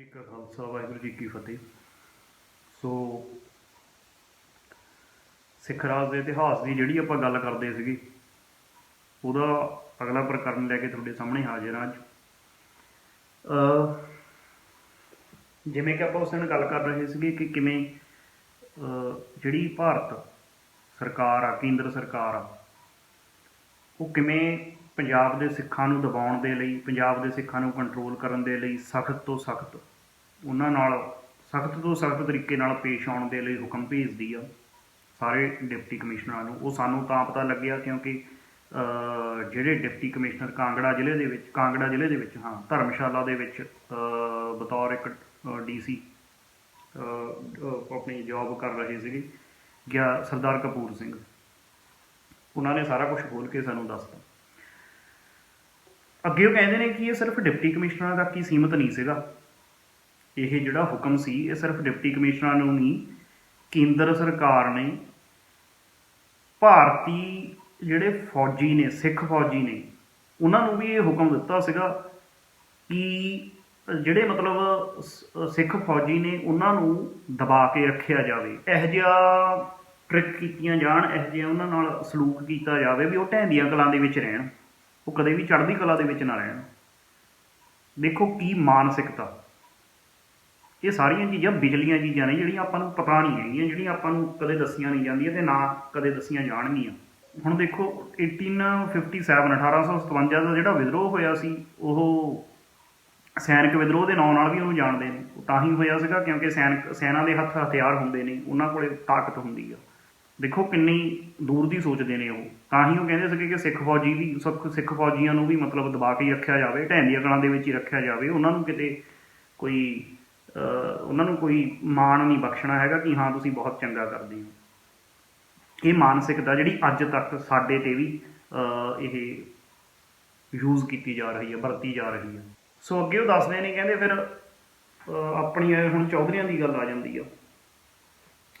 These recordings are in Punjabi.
ਜੀ ਕਾ ਖਾਲਸਾ ਵਾਹਿਗੁਰੂ ਜੀ ਕੀ ਫਤਿਹ। ਸੋ, ਸਿੱਖ ਰਾਜ ਦੇ ਇਤਿਹਾਸ ਦੀ ਜਿਹੜੀ ਆਪਾਂ ਗੱਲ ਕਰਦੇ ਸੀਗੇ, ਉਹਦਾ ਅਗਲਾ ਪ੍ਰਕਰਨ ਲੈ ਕੇ ਤੁਹਾਡੇ ਸਾਹਮਣੇ ਹਾਜ਼ਰ ਹਾਂ ਅੱਜ। ਅ ਜਿਵੇਂ ਕਿ ਆਪਾਂ ਉਸ ਦਿਨ ਗੱਲ ਕਰ ਰਹੇ ਸੀਗੇ ਕਿ ਕਿਵੇਂ ਜਿਹੜੀ ਭਾਰਤ ਸਰਕਾਰ ਆ, ਕੇਂਦਰ ਸਰਕਾਰ ਆ, ਉਹ ਕਿਵੇਂ ਪੰਜਾਬ ਦੇ ਸਿੱਖਾਂ ਨੂੰ ਦਬਾਉਣ ਦੇ ਲਈ, ਪੰਜਾਬ ਦੇ ਸਿੱਖਾਂ ਨੂੰ ਕੰਟਰੋਲ ਕਰਨ ਦੇ ਲਈ ਸਖਤ ਤੋਂ ਸਖਤ ਉਹਨਾਂ ਨਾਲ, ਸਖਤ ਤੋਂ ਸਖਤ ਤਰੀਕੇ ਨਾਲ ਪੇਸ਼ ਆਉਣ ਦੇ ਲਈ ਹੁਕਮ ਭੇਜਦੀ ਆ ਸਾਰੇ ਡਿਪਟੀ ਕਮਿਸ਼ਨਰਾਂ ਨੂੰ। ਉਹ ਸਾਨੂੰ ਤਾਂ ਪਤਾ ਲੱਗਿਆ ਕਿਉਂਕਿ ਜਿਹੜੇ ਡਿਪਟੀ ਕਮਿਸ਼ਨਰ ਕਾਂਗੜਾ ਜ਼ਿਲ੍ਹੇ ਦੇ ਵਿੱਚ, ਕਾਂਗੜਾ ਜ਼ਿਲ੍ਹੇ ਦੇ ਵਿੱਚ, ਹਾਂ, ਧਰਮਸ਼ਾਲਾ ਦੇ ਵਿੱਚ ਬਤੌਰ ਇੱਕ ਡੀਸੀ ਆਪਣੀ ਜੌਬ ਕਰ ਰਹੇ ਸੀਗੇ, ਗਿਆ ਸਰਦਾਰ ਕਪੂਰ ਸਿੰਘ। ਉਹਨਾਂ ਨੇ ਸਾਰਾ ਕੁਝ ਖੋਲ ਕੇ ਸਾਨੂੰ ਦੱਸਤਾ। ਅੱਗੇ ਉਹ ਕਹਿੰਦੇ ਨੇ ਕਿ ਇਹ ਸਿਰਫ ਡਿਪਟੀ ਕਮਿਸ਼ਨਰਾਂ ਤੱਕ ਹੀ ਸੀਮਤ ਨਹੀਂ ਸੀਗਾ। ਇਹ ਜਿਹੜਾ ਹੁਕਮ ਸੀ, ਇਹ ਸਿਰਫ ਡਿਪਟੀ ਕਮਿਸ਼ਨਰਾਂ ਨੂੰ ਨਹੀਂ, ਕੇਂਦਰ ਸਰਕਾਰ ਨੇ, ਭਾਰਤੀ ਜਿਹੜੇ ਫੌਜੀ ਨੇ, ਸਿੱਖ ਫੌਜੀ ਨੇ, ਉਹਨਾਂ ਨੂੰ ਵੀ ਇਹ ਹੁਕਮ ਦਿੱਤਾ ਸੀਗਾ ਕਿ ਜਿਹੜੇ ਮਤਲਬ ਸਿੱਖ ਫੌਜੀ ਨੇ, ਉਹਨਾਂ ਨੂੰ ਦਬਾ ਕੇ ਰੱਖਿਆ ਜਾਵੇ। ਇਹ ਜਿਹਾ ਟ੍ਰਿਕ ਕੀਤੀਆਂ ਜਾਣ, ਇਹ ਜਿਹਾ ਉਹਨਾਂ ਨਾਲ ਸਲੂਕ ਕੀਤਾ ਜਾਵੇ ਵੀ ਉਹ ਢਹਿੰਦੀਆਂ ਕਲਾਂ ਦੇ ਵਿੱਚ ਰਹਿਣ। ਉਹ ਕਦੇ ਵੀ ਚੜ੍ਹਦੀ ਕਲਾ ਦੇ ਵਿੱਚ ਨਾ ਰਹਿਣ। ਦੇਖੋ ਕੀ ਮਾਨਸਿਕਤਾ। ਇਹ ਸਾਰੀਆਂ ਚੀਜ਼ਾਂ ਬਿਜਲੀਆਂ ਚੀਜ਼ਾਂ ਨੇ, ਜਿਹੜੀਆਂ ਆਪਾਂ ਨੂੰ ਪਤਾ ਨਹੀਂ ਹੈਗੀਆਂ, ਜਿਹੜੀਆਂ ਆਪਾਂ ਨੂੰ ਕਦੇ ਦੱਸੀਆਂ ਨਹੀਂ ਜਾਂਦੀਆਂ ਤੇ ਨਾ ਕਦੇ ਦੱਸੀਆਂ ਜਾਣਗੀਆਂ। ਹੁਣ ਦੇਖੋ 1857 1857 ਦਾ ਜਿਹੜਾ ਵਿਦਰੋਹ ਹੋਇਆ ਸੀ, ਉਹ ਸੈਨਿਕ ਵਿਦਰੋਹ ਦੇ ਨਾਂ ਨਾਲ ਵੀ ਉਹਨੂੰ ਜਾਣਦੇ ਨੇ। ਉਹ ਤਾਂ ਹੀ ਹੋਇਆ ਸੀਗਾ ਕਿਉਂਕਿ ਸੈਨਿਕ, ਸੈਨਾ ਦੇ ਹੱਥ ਹਥਿਆਰ ਹੁੰਦੇ ਨੇ, ਉਹਨਾਂ ਕੋਲੇ ਤਾਕਤ ਹੁੰਦੀ ਆ। ਦੇਖੋ ਕਿੰਨੀ ਦੂਰ ਦੀ ਸੋਚਦੇ ਨੇ ਉਹ। ਤਾਂ ਹੀ ਉਹ ਕਹਿੰਦੇ ਸੀਗੇ ਕਿ ਸਿੱਖ ਫੌਜੀ ਵੀ ਸਿੱਖ ਸਿੱਖ ਫੌਜੀਆਂ ਨੂੰ ਵੀ ਮਤਲਬ ਦਬਾ ਕੇ ਹੀ ਰੱਖਿਆ ਜਾਵੇ ਢਹਿੰਦੀਆਂ ਕਲਾਂ ਦੇ ਵਿੱਚ ਹੀ ਰੱਖਿਆ ਜਾਵੇ। ਉਹਨਾਂ ਨੂੰ ਕਿਤੇ ਕੋਈ ਉਹਨਾਂ ਨੂੰ ਕੋਈ ਮਾਣ ਨਹੀਂ ਬਖਸ਼ਣਾ ਹੈਗਾ ਕਿ ਹਾਂ, ਤੁਸੀਂ ਬਹੁਤ ਚੰਗਾ ਕਰਦੇ ਹੋ। ਇਹ ਮਾਨਸਿਕਤਾ ਜਿਹੜੀ ਅੱਜ ਤੱਕ ਸਾਡੇ ਤੇ ਵੀ ਇਹ ਯੂਜ਼ ਕੀਤੀ ਜਾ ਰਹੀ ਹੈ, ਵਰਤੀ ਜਾ ਰਹੀ ਹੈ। ਸੋ ਅੱਗੇ ਉਹ ਦੱਸਦੇ ਨੇ, ਕਹਿੰਦੇ ਫਿਰ ਆਪਣੀ ਹੁਣ ਚੌਧਰੀਆਂ ਦੀ ਗੱਲ ਆ ਜਾਂਦੀ ਆ।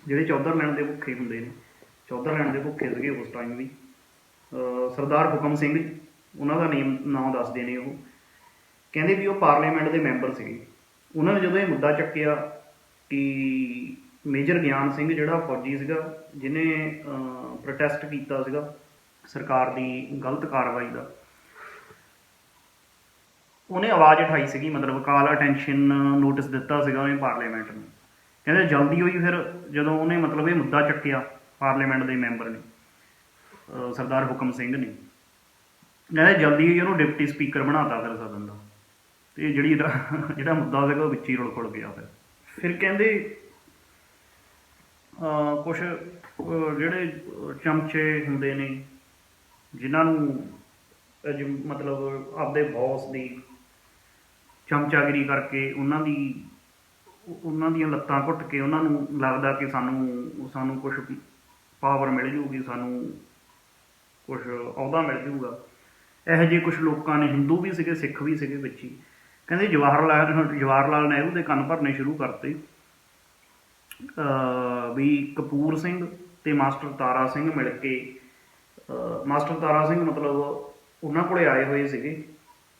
ਜਿਹੜੇ ਚੌਧਰ ਲੈਣ ਦੇ ਭੁੱਖੇ ਹੁੰਦੇ ਨੇ। ਚੌਧਰ ਲੈਣ ਦੇ ਭੁੱਖੇ ਸੀਗੇ ਉਸ ਟਾਈਮ ਵੀ। ਸਰਦਾਰ ਹੁਕਮ ਸਿੰਘ, ਉਹਨਾਂ ਦਾ ਨੇਮ ਨਾਮ ਦੱਸਦੇ ਨੇ ਉਹ। ਕਹਿੰਦੇ ਵੀ ਉਹ ਪਾਰਲੀਮੈਂਟ ਦੇ ਮੈਂਬਰ ਸੀਗੇ। ਉਹਨਾਂ ਨੇ ਜਦੋਂ ਇਹ ਮੁੱਦਾ ਚੱਕਿਆ ਕਿ ਮੇਜਰ ਗਿਆਨ ਸਿੰਘ ਜਿਹੜਾ ਫੌਜੀ ਸੀਗਾ ਜਿਨੇ ਪ੍ਰੋਟੈਸਟ ਕੀਤਾ ਸੀਗਾ ਸਰਕਾਰ ਦੀ ਗਲਤ ਕਾਰਵਾਈ ਦਾ, ਉਹਨੇ ਆਵਾਜ਼ ਉਠਾਈ ਸੀਗੀ, ਮਤਲਬ ਕਾਲ ਅਟੈਂਸ਼ਨ ਨੋਟਿਸ ਦਿੱਤਾ ਸੀਗਾ ਉਹਨੇ ਪਾਰਲੀਮੈਂਟ ਨੂੰ। ਕਹਿੰਦੇ ਜਲਦੀ ਹੋਈ ਫਿਰ ਜਦੋਂ ਉਹਨੇ ਮਤਲਬ ਇਹ ਮੁੱਦਾ ਚੱਕਿਆ। ਪਾਰਲੀਮੈਂਟ ਦੇ ਮੈਂਬਰ ਨੇ ਸਰਦਾਰ ਹੁਕਮ ਸਿੰਘ ਨੇ। ਕਹਿੰਦੇ ਜਲਦੀ ਹੀ ਉਹਨੂੰ ਡਿਪਟੀ ਸਪੀਕਰ ਬਣਾਤਾ ਫਿਰ ਸਦਨ ਦਾ। ਤੇ ਜਿਹੜੀ ਇਹਦਾ, ਜਿਹੜਾ ਮੁੱਦਾ ਸੀਗਾ ਉਹ ਵਿੱਚ ਹੀ ਰੁਲ ਖੁਲ ਗਿਆ ਫਿਰ। ਫਿਰ ਕਹਿੰਦੇ, ਅਹ ਕੁਛ ਜਿਹੜੇ ਚਮਚੇ ਹੁੰਦੇ ਨੇ, ਜਿਨ੍ਹਾਂ ਨੂੰ ਅਹ ਮਤਲਬ ਆਪਦੇ ਬੌਸ ਦੀ ਚਮਚਾਗਿਰੀ ਕਰਕੇ ਉਹਨਾਂ ਦੀ, ਉਹਨਾਂ ਦੀਆਂ ਲੱਤਾਂ ਘੁੱਟ ਕੇ ਉਹਨਾਂ ਨੂੰ ਲੱਗਦਾ ਕਿ ਸਾਨੂੰ ਸਾਨੂੰ ਕੁਝ ਪਾਵਰ ਮਿਲ ਜੂਗੀ, ਸਾਨੂੰ ਕੁਝ ਅਹੁਦਾ ਮਿਲ ਜੂਗਾ। ਇਹੋ ਜਿਹੇ ਕੁਝ ਲੋਕਾਂ ਨੇ, ਹਿੰਦੂ ਵੀ ਸੀਗੇ, ਸਿੱਖ ਵੀ ਸੀਗੇ ਵਿੱਚ ਹੀ। ਕਹਿੰਦੇ ਜਵਾਹਰ ਲਾਲ ਜਵਾਹਰ ਲਾਲ ਨਹਿਰੂ ਦੇ ਕੰਨ ਭਰਨੇ ਸ਼ੁਰੂ ਕਰਤੇ। ਵੀ ਕਪੂਰ ਸਿੰਘ ਤੇ ਮਾਸਟਰ ਤਾਰਾ ਸਿੰਘ ਮਿਲ ਕੇ ਮਾਸਟਰ ਤਾਰਾ ਸਿੰਘ ਮਤਲਬ ਉਹਨਾਂ ਕੋਲੇ ਆਏ ਹੋਏ ਸੀਗੇ।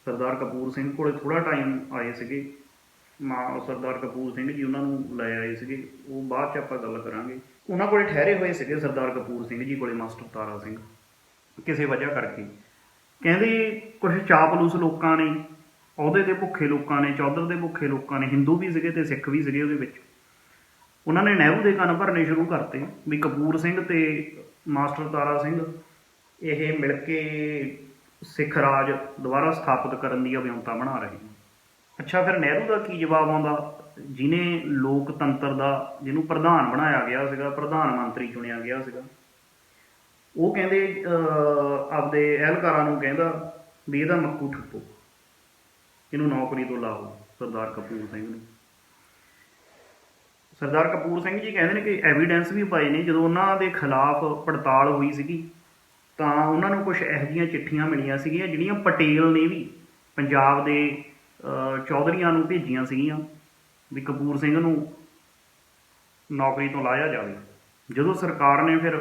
ਸਰਦਾਰ ਕਪੂਰ ਸਿੰਘ ਕੋਲੇ ਥੋੜਾ ਟਾਈਮ ਆਏ ਸੀਗੇ। ਮਾਂ ਸਰਦਾਰ ਕਪੂਰ ਸਿੰਘ ਜੀ ਉਹਨਾਂ ਨੂੰ ਲੈ ਆਏ ਸੀਗੇ। ਉਹ ਬਾਅਦ ਚ ਆਪਾਂ ਗੱਲ ਕਰਾਂਗੇ। ਉਹਨਾਂ ਕੋਲੇ ਠਹਿਰੇ ਹੋਏ ਸੀਗੇ ਸਰਦਾਰ ਕਪੂਰ ਸਿੰਘ ਜੀ ਕੋਲੇ, ਮਾਸਟਰ ਤਾਰਾ ਸਿੰਘ, ਕਿਸੇ ਵਜ੍ਹਾ ਕਰਕੇ। ਕਹਿੰਦੇ ਕੁਝ ਚਾਪਲੂਸ ਲੋਕਾਂ ਨੇ, ਅਹੁਦੇ ਦੇ ਭੁੱਖੇ ਲੋਕਾਂ ਨੇ, ਚੌਧਰ ਦੇ ਭੁੱਖੇ ਲੋਕਾਂ ਨੇ, ਹਿੰਦੂ ਵੀ ਸੀਗੇ ਤੇ ਸਿੱਖ ਵੀ ਸੀਗੇ ਉਹਦੇ ਵਿੱਚ। ਉਹਨਾਂ ਨੇ ਨਹਿਰੂ ਦੇ ਕੰਨ ਭਰਨੇ ਸ਼ੁਰੂ ਕਰਤੇ ਵੀ ਕਪੂਰ ਸਿੰਘ ਤੇ ਮਾਸਟਰ ਤਾਰਾ ਸਿੰਘ, ਇਹ ਮਿਲ ਕੇ ਸਿੱਖ ਰਾਜ ਦੁਬਾਰਾ ਸਥਾਪਿਤ ਕਰਨ ਦੀ ਅਭਿਯੰਤਾ ਬਣਾ ਰਹੇ ਅੱਛਾ, ਫਿਰ ਨਹਿਰੂ ਦਾ ਕੀ ਜਵਾਬ ਆਉਂਦਾ? ਜਿਨੇ ਲੋਕਤੰਤਰ ਦਾ ਜਿਹਨੂੰ ਪ੍ਰਧਾਨ ਬਣਾਇਆ ਗਿਆ ਸੀਗਾ ਪ੍ਰਧਾਨ ਮੰਤਰੀ ਚੁਣਿਆ ਗਿਆ ਸੀਗਾ ਉਹ ਕਹਿੰਦੇ ਅਹ, ਆਪਦੇ ਅਹਿਲਕਾਰਾਂ ਨੂੰ ਕਹਿੰਦਾ ਵੀ ਇਹਦਾ ਮੱਕੂ ਠੱਪੋ। ਇਹਨੂੰ ਨੌਕਰੀ ਤੋਂ ਲਾਓ ਸਰਦਾਰ ਕਪੂਰ ਸਿੰਘ ਨੂੰ। ਸਰਦਾਰ ਕਪੂਰ ਸਿੰਘ ਜੀ ਕਹਿੰਦੇ ਨੇ ਕਿ ਐਵੀਡੈਂਸ ਵੀ ਪਾਏ ਨੇ ਜਦੋਂ ਉਹਨਾਂ ਦੇ ਖਿਲਾਫ ਪੜਤਾਲ ਹੋਈ ਸੀਗੀ ਤਾਂ ਉਹਨਾਂ ਨੂੰ ਕੁਝ ਇਹੋ ਜਿਹੀਆਂ ਚਿੱਠੀਆਂ ਮਿਲੀਆਂ ਸੀਗੀਆਂ ਜਿਹੜੀਆਂ ਪਟੇਲ ਨੇ ਵੀ ਪੰਜਾਬ ਦੇ ਅਹ, ਚੌਧਰੀਆਂ ਨੂੰ ਭੇਜੀਆਂ ਸੀਗੀਆਂ। ਵੀ ਕਪੂਰ ਸਿੰਘ ਨੂੰ ਨੌਕਰੀ ਤੋਂ ਲਾਇਆ ਜਾਵੇ। ਜਦੋਂ ਸਰਕਾਰ ਨੇ ਫਿਰ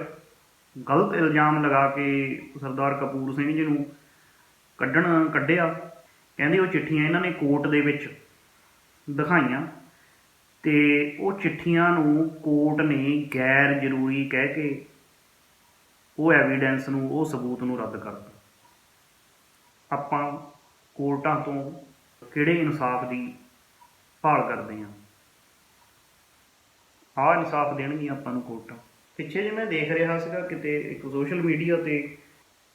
ਗਲਤ ਇਲਜ਼ਾਮ ਲਗਾ ਕੇ ਸਰਦਾਰ ਕਪੂਰ ਸਿੰਘ ਜੀ ਨੂੰ ਕੱਢਣ ਕੱਢਿਆ, ਕਹਿੰਦੇ ਉਹ ਚਿੱਠੀਆਂ ਇਹਨਾਂ ਨੇ ਕੋਰਟ ਦੇ ਵਿੱਚ ਦਿਖਾਈਆਂ ਤੇ ਉਹ ਚਿੱਠੀਆਂ ਨੂੰ ਕੋਰਟ ਨੇ ਗੈਰ ਜ਼ਰੂਰੀ ਕਹਿ ਕੇ ਉਹ ਐਵੀਡੈਂਸ ਨੂੰ, ਉਹ ਸਬੂਤ ਨੂੰ ਰੱਦ ਕਰ ਦਿੱਤਾ। ਆਪਾਂ ਕੋਰਟਾਂ ਤੋਂ ਕਿਹੜੇ ਇਨਸਾਫ ਦੀ ਭਾਲ ਕਰਦੇ ਹਾਂ। ਆਹ ਇਨਸਾਫ ਦੇਣਗੀਆਂ ਆਪਾਂ ਨੂੰ ਕੋਰਟਾਂ। ਪਿੱਛੇ ਜੇ ਮੈਂ ਦੇਖ ਰਿਹਾ ਸੀਗਾ, ਕਿਤੇ ਇੱਕ ਸੋਸ਼ਲ ਮੀਡੀਆ ਤੇ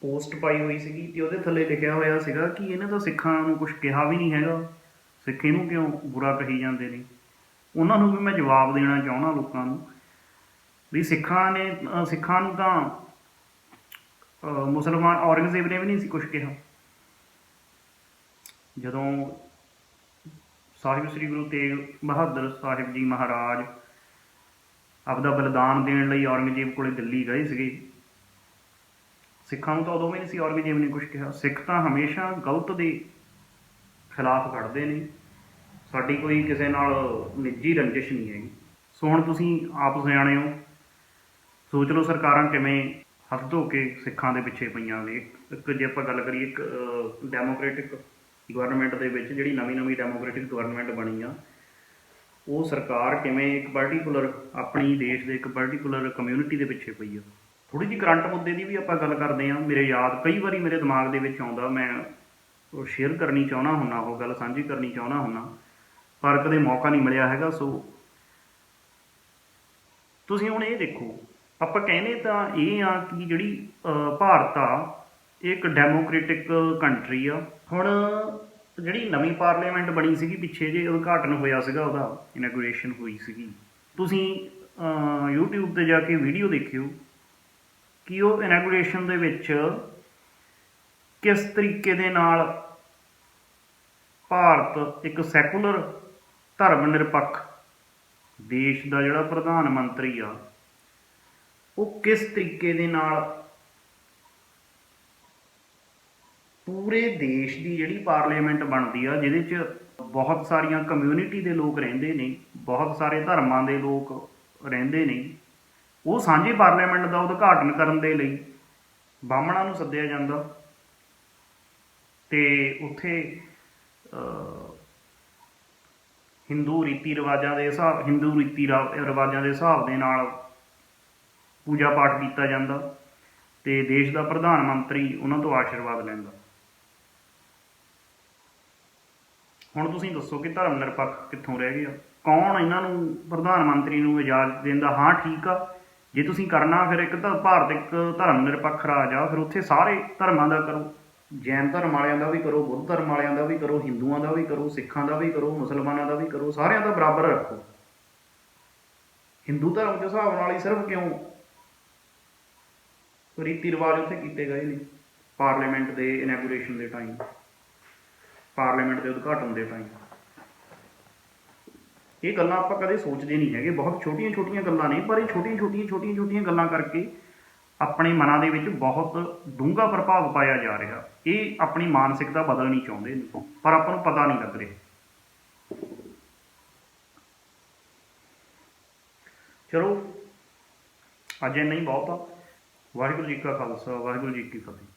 ਪੋਸਟ ਪਾਈ ਹੋਈ ਸੀਗੀ ਤੇ ਉਹਦੇ ਥੱਲੇ ਲਿਖਿਆ ਹੋਇਆ ਸੀਗਾ ਕਿ ਇਹਨੇ ਤਾਂ ਸਿੱਖਾਂ ਨੂੰ ਕੁਝ ਕਿਹਾ ਵੀ ਨਹੀਂ ਹੈਗਾ। ਸਿੱਖ ਇਹਨੂੰ ਕਿਉਂ ਬੁਰਾ ਕਹੀ ਜਾਂਦੇ ਨੇ? ਉਹਨਾਂ ਨੂੰ ਵੀ ਮੈਂ ਜਵਾਬ ਦੇਣਾ ਚਾਹੁੰਦਾ ਲੋਕਾਂ ਨੂੰ ਵੀ ਸਿੱਖਾਂ ਨੇ ਸਿੱਖਾਂ ਨੂੰ ਤਾਂ ਮੁਸਲਮਾਨ ਔਰੰਗਜ਼ੇਬ ਨੇ ਵੀ ਨਹੀਂ ਸੀ ਕੁਝ ਕਿਹਾ। ਜਦੋਂ ਸਾਹਿਬ ਸ੍ਰੀ ਗੁਰੂ ਤੇਗ ਬਹਾਦਰ ਸਾਹਿਬ ਜੀ ਮਹਾਰਾਜ ਆਪਦਾ ਬਲਿਦਾਨ ਦੇਣ ਲਈ ਔਰੰਗਜ਼ੇਬ ਕੋਲੇ ਦਿੱਲੀ ਗਏ ਸੀਗੇ। ਸਿੱਖਾਂ ਨੂੰ ਤਾਂ ਉਦੋਂ ਵੀ ਨਹੀਂ ਸੀ ਔਰੰਗਜ਼ੇਬ ਨੇ ਕੁਝ ਕਿਹਾ। ਸਿੱਖ ਤਾਂ ਹਮੇਸ਼ਾ ਗਲਤ ਦੇ ਖਿਲਾਫ ਖੜਦੇ ਨੇ। ਸਾਡੀ ਕੋਈ ਕਿਸੇ ਨਾਲ ਨਿੱਜੀ ਰੰਜਿਸ਼ ਨਹੀਂ ਹੈਗੀ। ਸੋ ਹੁਣ ਤੁਸੀਂ ਆਪ ਸਿਆਣੇ ਹੋ। ਸੋਚ ਲਓ ਸਰਕਾਰਾਂ ਕਿਵੇਂ ਹੱਥ ਧੋ ਕੇ ਸਿੱਖਾਂ ਦੇ ਪਿੱਛੇ ਪਈਆਂ ਨੇ। ਇੱਕ ਜੇ ਆਪਾਂ ਗੱਲ ਕਰੀਏ ਇੱਕ ਡੈਮੋਕ੍ਰੈਟਿਕ ਗਵਰਨਮੈਂਟ ਦੇ ਵਿੱਚ ਜਿਹੜੀ ਨਵੀਂ ਨਵੀਂ ਡੈਮੋਕ੍ਰੈਟਿਕ ਗਵਰਨਮੈਂਟ ਬਣੀ ਆ, ਉਹ ਸਰਕਾਰ ਕਿਵੇਂ ਇੱਕ ਪਾਰਟਿਕੂਲਰ ਆਪਣੀ ਦੇਸ਼ ਦੇ ਇੱਕ ਪਾਰਟਿਕੂਲਰ ਕਮਿਊਨਿਟੀ ਦੇ ਪਿੱਛੇ ਪਈ ਆ। ਥੋੜੀ ਜਿਹੀ ਕਰੰਟ ਮੁੱਦੇ ਦੀ ਵੀ ਆਪਾਂ ਗੱਲ ਕਰਦੇ ਆ। ਮੇਰੇ ਯਾਦ ਕਈ ਵਾਰੀ ਮੇਰੇ ਦਿਮਾਗ ਦੇ ਵਿੱਚ ਆਉਂਦਾ, ਮੈਂ ਉਹ ਸ਼ੇਅਰ ਕਰਨੀ ਚਾਹੁੰਦਾ ਹੁੰਨਾ, ਉਹ ਗੱਲ ਸਾਂਝੀ ਕਰਨੀ ਚਾਹੁੰਦਾ ਹੁੰਨਾ, ਪਰ ਕਦੇ ਮੌਕਾ ਨਹੀਂ ਮਿਲਿਆ ਹੈਗਾ, ਸੋ ਤੁਸੀਂ ਹੁਣ ਇਹ ਦੇਖੋ, ਆਪਾਂ ਕਹਿੰਦੇ ਤਾਂ ਇਹ ਆ ਕਿ ਜਿਹੜੀ ਭਾਰਤ ਆ ਇਹ ਇੱਕ ਡੈਮੋਕ੍ਰੈਟਿਕ ਕੰਟਰੀ ਆ। ਹੁਣ ਜਿਹੜੀ ਨਵੀਂ ਪਾਰਲੀਮੈਂਟ ਬਣੀ ਸੀਗੀ ਪਿੱਛੇ ਜੇ ਉਦਘਾਟਨ ਹੋਇਆ ਸੀਗਾ ਉਹਦਾ ਇਨੋਗ੍ਰੇਸ਼ਨ ਹੋਈ ਸੀਗੀ। ਤੁਸੀਂ ਅਹ, YouTube ਤੇ ਜਾ ਕੇ ਵੀਡੀਓ ਦੇਖਿਓ ਕਿ ਉਹ ਇਨੋਗ੍ਰੇਸ਼ਨ ਦੇ ਵਿੱਚ ਕਿਸ ਤਰੀਕੇ ਦੇ ਨਾਲ ਭਾਰਤ ਇੱਕ ਸੈਕੂਲਰ ਧਰਮ ਨਿਰਪੱਖ ਦੇਸ਼ ਦਾ ਜਿਹੜਾ ਪ੍ਰਧਾਨ ਮੰਤਰੀ ਆ ਉਹ ਕਿਸ ਤਰੀਕੇ ਦੇ ਨਾਲ ਪੂਰੇ ਦੇਸ਼ ਦੀ ਜਿਹੜੀ ਪਾਰਲੀਮੈਂਟ ਬਣਦੀ ਆ, ਜਿਹਦੇ 'ਚ ਬਹੁਤ ਸਾਰੀਆਂ ਕਮਿਊਨਿਟੀ ਦੇ ਲੋਕ ਰਹਿੰਦੇ ਨੇ, ਬਹੁਤ ਸਾਰੇ ਧਰਮਾਂ ਦੇ ਲੋਕ ਰਹਿੰਦੇ ਨੇ, ਉਹ ਸਾਂਝੀ ਪਾਰਲੀਮੈਂਟ ਦਾ ਉਦਘਾਟਨ ਕਰਨ ਦੇ ਲਈ ਬਾਹਮਣਾਂ ਨੂੰ ਸੱਦਿਆ ਜਾਂਦਾ। ਤੇ ਉੱਥੇ ਹਿੰਦੂ ਰੀਤੀ ਰਿਵਾਜਾਂ ਦੇ ਹਿਸਾਬ, ਹਿੰਦੂ ਰੀਤੀ ਰਾ- ਰਿਵਾਜਾਂ ਦੇ ਹਿਸਾਬ ਦੇ ਨਾਲ ਪੂਜਾ ਪਾਠ ਕੀਤਾ ਜਾਂਦਾ ਤੇ ਦੇਸ਼ ਦਾ ਪ੍ਰਧਾਨ ਮੰਤਰੀ ਉਹਨਾਂ ਤੋਂ ਆਸ਼ੀਰਵਾਦ ਲੈਂਦਾ। ਹੁਣ ਤੁਸੀਂ ਦੱਸੋ ਕਿ ਧਰਮ ਨਿਰਪੱਖ ਕਿੱਥੋਂ ਰਹਿ ਗਿਆ? ਕੌਣ ਇਹਨਾਂ ਨੂੰ ਪ੍ਰਧਾਨ ਮੰਤਰੀ ਨੂੰ ਇਜਾਜ਼ਤ ਦਿੰਦਾ ਹਾਂ, ਠੀਕ ਆ। ਜੇ ਤੁਸੀਂ ਕਰਨਾ, ਫਿਰ ਇੱਕ ਤਾਂ ਭਾਰਤ ਇੱਕ ਧਰਮ ਨਿਰਪੱਖ ਰਾਜ ਆ, ਫਿਰ ਉੱਥੇ ਸਾਰੇ ਧਰਮਾਂ ਦਾ ਕਰੋ। ਜੈਨ ਧਰਮ ਵਾਲਿਆਂ ਦਾ ਵੀ ਕਰੋ, ਬੁੱਧ ਧਰਮ ਵਾਲਿਆਂ ਦਾ ਵੀ ਕਰੋ, ਹਿੰਦੂਆਂ ਦਾ ਵੀ ਕਰੋ, ਸਿੱਖਾਂ ਦਾ ਵੀ ਕਰੋ, ਮੁਸਲਮਾਨਾਂ ਦਾ ਵੀ ਕਰੋ, ਸਾਰਿਆਂ ਦਾ ਬਰਾਬਰ ਰੱਖੋ। ਹਿੰਦੂ ਧਰਮ ਦੇ ਹਿਸਾਬ ਨਾਲ ਹੀ ਸਿਰਫ ਕਿਉਂ? ਰੀਤੀ ਰਿਵਾਜ ਉੱਥੇ ਕੀਤੇ ਗਏ ਨੇ, ਪਾਰਲੀਮੈਂਟ ਦੇ ਇਨੈਗੂਰੇਸ਼ਨ ਦੇ ਟਾਈਮ ਪਾਰਲੀਮੈਂਟ ਦੇ ਉਦਘਾਟਨ ਦੇ ਟਾਈਮ ਇਹ ਗੱਲਾਂ ਆਪਾਂ ਕਦੇ ਸੋਚਦੇ ਨਹੀਂ ਹੈਗੇ। ਬਹੁਤ ਛੋਟੀਆਂ ਛੋਟੀਆਂ ਗੱਲਾਂ ਨੇ, ਪਰ ਇਹ ਛੋਟੀਆਂ ਛੋਟੀਆਂ ਛੋਟੀਆਂ ਛੋਟੀਆਂ ਗੱਲਾਂ ਕਰਕੇ ਆਪਣੇ ਮਨਾਂ ਦੇ ਵਿੱਚ ਬਹੁਤ ਡੂੰਘਾ ਪ੍ਰਭਾਵ ਪਾਇਆ ਜਾ ਰਿਹਾ। ਇਹ ਆਪਣੀ ਮਾਨਸਿਕਤਾ ਬਦਲਣੀ ਚਾਹੁੰਦੇ। ਨੇ ਪਰ ਆਪਾਂ ਨੂੰ ਪਤਾ ਨਹੀਂ ਲੱਗ ਰਿਹਾ। ਚਲੋ, ਅੱਜ ਇੰਨਾ ਹੀ ਬਹੁਤ ਵਾਹਿਗੁਰੂ ਜੀ ਕਾ ਖਾਲਸਾ, ਵਾਹਿਗੁਰੂ ਜੀ ਕੀ ਫਤਿਹ।